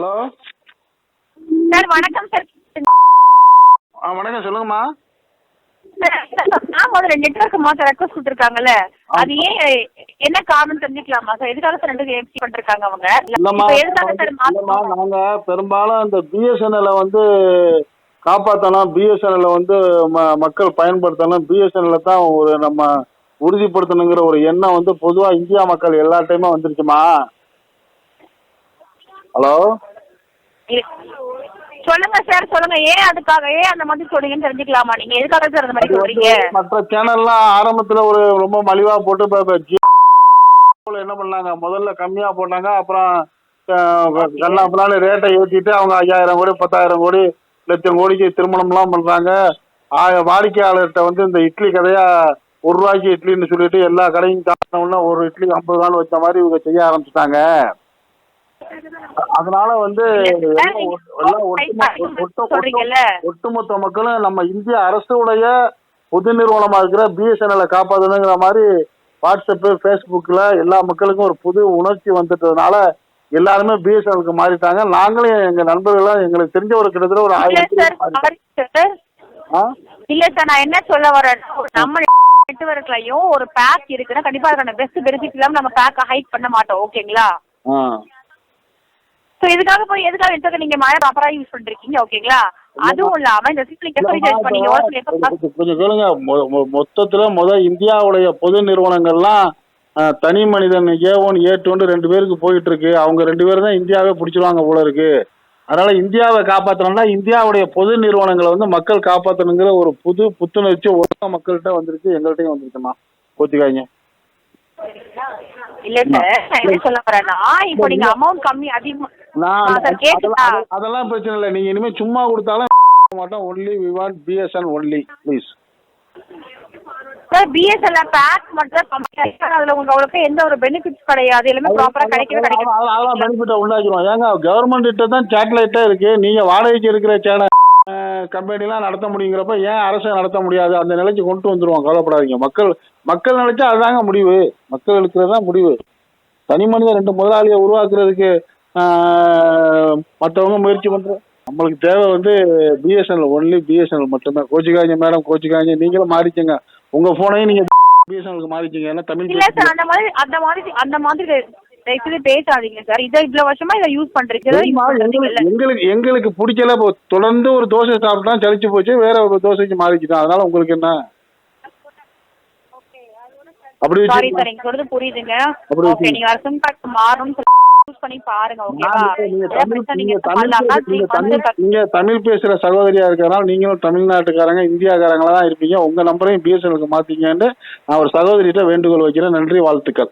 Hello? Sir வணக்கம் sir. ஆ வணக்கம். சொல்லுங்கம்மா. முதல்ல நெட்ஒர்க் மாத்த ரெக்வஸ்ட் கொடுத்துருக்காங்கல்ல. அது ஏன் என்ன காரணம் தெரிஞ்சுக்கலாமா சார்? எதுக்காக சார் ரெண்டு எம்சி பண்ணிருக்காங்க அவங்க? நாங்க பெரும்பாலும் இந்த பிஎஸ்என்எல்லை வந்து காப்பாற்றணும் பிஎஸ்என்எல்லை வந்து மக்கள் பயன்படுத்தணும். பிஎஸ்என்எல்லை தான் ஒரு நம்ம உறுதிப்படுத்தணுங்கிற ஒரு எண்ணம் வந்து பொதுவாக இந்தியா மக்கள் எல்லா டைமும் வந்துருச்சுமா? ஹலோ? சொல்லுங்க சார் சொல்லுங்க. ஏன் அதுக்காக ஏன் அந்த மாதிரி சொல்றீங்கன்னு தெரிஞ்சுக்கலாமா? நீங்க எதுக்காக சார் அந்த மாதிரி சொல்றீங்க? மற்ற சேனல்லாம் ஆரம்பத்தில் ஒரு ரொம்ப மலிவாக போட்டு என்ன பண்ணாங்க? முதல்ல கம்மியாக போட்டாங்க. அப்புறம் கண்ணாப்பினாலும் ரேட்டை ஏற்றிட்டு அவங்க ஐயாயிரம் கோடி பத்தாயிரம் கோடி லட்சம் கோடிக்கு திருமணம்லாம் பண்ணுறாங்க வாடிக்கையாளர்கிட்ட வந்து இந்த இட்லி கதையாக ஒரு ரூபாய்க்கு இட்லின்னு சொல்லிட்டு எல்லா கடையும் தாண்டினோடனே ஒரு இட்லி ஐம்பது நாள் வச்ச மாதிரி இவங்க செய்ய ஆரம்பிச்சிட்டாங்க. அதனால வந்து ஒட்டுமொத்த மக்களும் நம்ம இந்திய அரசுடைய பொது நிறுவனமா இருக்கிற பிஎஸ்என்எல்லை காப்பாற்றணுங்கிற மாதிரி வாட்ஸ்அப்பு ஃபேஸ்புக்கில் எல்லா மக்களுக்கும் ஒரு புது உணர்ச்சி வந்துட்டதுனால எல்லாருமே பிஎஸ்என்எலுக்கு மாறிட்டாங்க. நாங்களும் எங்க நண்பர்களும் எங்களுக்கு தெரிஞ்ச ஒரு கிட்டத்தட்ட ஒரு ஆயிரம்? இல்ல சார் நான் என்ன சொல்ல வரேன்னா நம்ம நெட்ஒர்க்லயும் ஒரு பேக் இருக்குன்னா கண்டிப்பா அதுக்கான பெஸ்ட் பெனிஃபிட் இல்லாம நம்ம பேக்கை ஹைட் பண்ண மாட்டோம் ஓகேங்களா ஸோ இதுக்காக போய் எதுக்காக நெட்ஒர்க் நீங்க மழை ப்ராப்பரா யூஸ் பண்றீங்க ஓகேங்களா அதுவும் இல்லாம இந்த எப்போ ரீசார்ஜ் பண்ணீங்க கொஞ்சம் மொ- மொத்தத்துல முத இந்தியாவுடைய பொது நிறுவனங்கள்லாம் தனி மனிதன் ஏ ஒன் ஏ டூன்னு ரெண்டு பேருக்கு போயிட்டு இருக்கு அவங்க ரெண்டு பேரும் தான் இந்தியாவே பிடிச்சிருவாங்க போல இருக்கு. அதனால இந்தியாவை காப்பாற்றணும்னா இந்தியாவுடைய பொது நிறுவனங்களை வந்து மக்கள் காப்பாற்றணுங்கிற ஒரு புது புத்துணர்ச்சி உலக மக்கள்கிட்ட வந்துருச்சு எங்கள்கிட்டயும் வந்துருச்சுமா கோச்சிக்காய்ங்க இல்ல சார் நான் என்ன சொல்ல வரேன்னா இப்போ நீங்க அமௌண்ட் கம்மி அதிகமா சார், கேக்குதா? அதெல்லாம் பிரச்சனை இல்லை நீங்க இனிமே சும்மா கொடுத்தாலும் மாட்டோம் only we want BSN only please sir BSNL back மட்டும். அதுல உங்களுக்கு எந்த ஒரு பெனிஃபிட்ஸ் கிடையாது எல்லாமே ப்ராப்பரா கிடைக்கவே கிடைக்கும் அதெல்லாம் பெனிஃபிட்டை உண்டாக்கிடுவோம் ஏங்க கவர்மெண்ட் கிட்ட தான் சேட்டலைட்டே இருக்கு நீங்க வாடகைக்கு இருக்கிற சேனல் கம்பெனிலாம் நடத்த முடியுங்கிறப்ப ஏன் அரசு நடத்த முடியாது? அந்த நிலைக்கு கொண்டு வந்துருவோம். கவலைப்படாதீங்க. மக்கள் மக்கள் நினைச்சா அதுதாங்க முடிவு. மக்கள் எடுக்கிறது தான் முடிவு. தனி மனிதன் ரெண்டு முதலாளியை உருவாக்குறதுக்கு மற்றவங்க முயற்சி பண்ற நம்மளுக்கு தேவை வந்து பிஎஸ்என்எல் ஒன்லி பிஎஸ்என்எல் மட்டும்தான். கோச்சிக்காங்க மேடம் கோச்சிக்காங்க நீங்களும் மாறிச்சுங்க உங்க போனையும் நீங்க பிஎஸ்என்எலுக்கு மாறிச்சுங்க ஏன்னா தமிழ் அந்த மாதிரி அந்த மாதிரி அந்த மாதிரி தயவுசெய்து பேசாதீங்க சார். இதை இவ்வளவு வருஷமா இதை யூஸ் பண்றீங்க. எங்களுக்கு எங்களுக்கு பிடிக்கல. இப்போ தொடர்ந்து ஒரு தோசை சாப்பிட்டா சலிச்சு போச்சு. வேற ஒரு தோசைக்கு மாறிக்கிட்டோம். அதனால உங்களுக்கு என்ன? அப்படி சாரி வச்சு- சார் நீங்க சொல்றது புரியுதுங்க. ஓகே நீங்க சிம் கார்டு மாறணும்னு சொல்லி யூஸ் பண்ணி பாருங்க ஓகேவா நான் நீங்க தமிழ் நீங்க பேசுற சகோதரியா இருக்கிறனால நீங்களும் தமிழ்நாட்டுக்காரங்க இந்தியாக்காரங்களா தான் இருப்பீங்க. உங்க நம்பரையும் பிஎஸ்என்எலுக்கு மாத்தீங்கன்னு நான் ஒரு சகோதரிகிட்ட வேண்டுகோள் வைக்கிறேன். நன்றி வாழ்த்துக்கள்.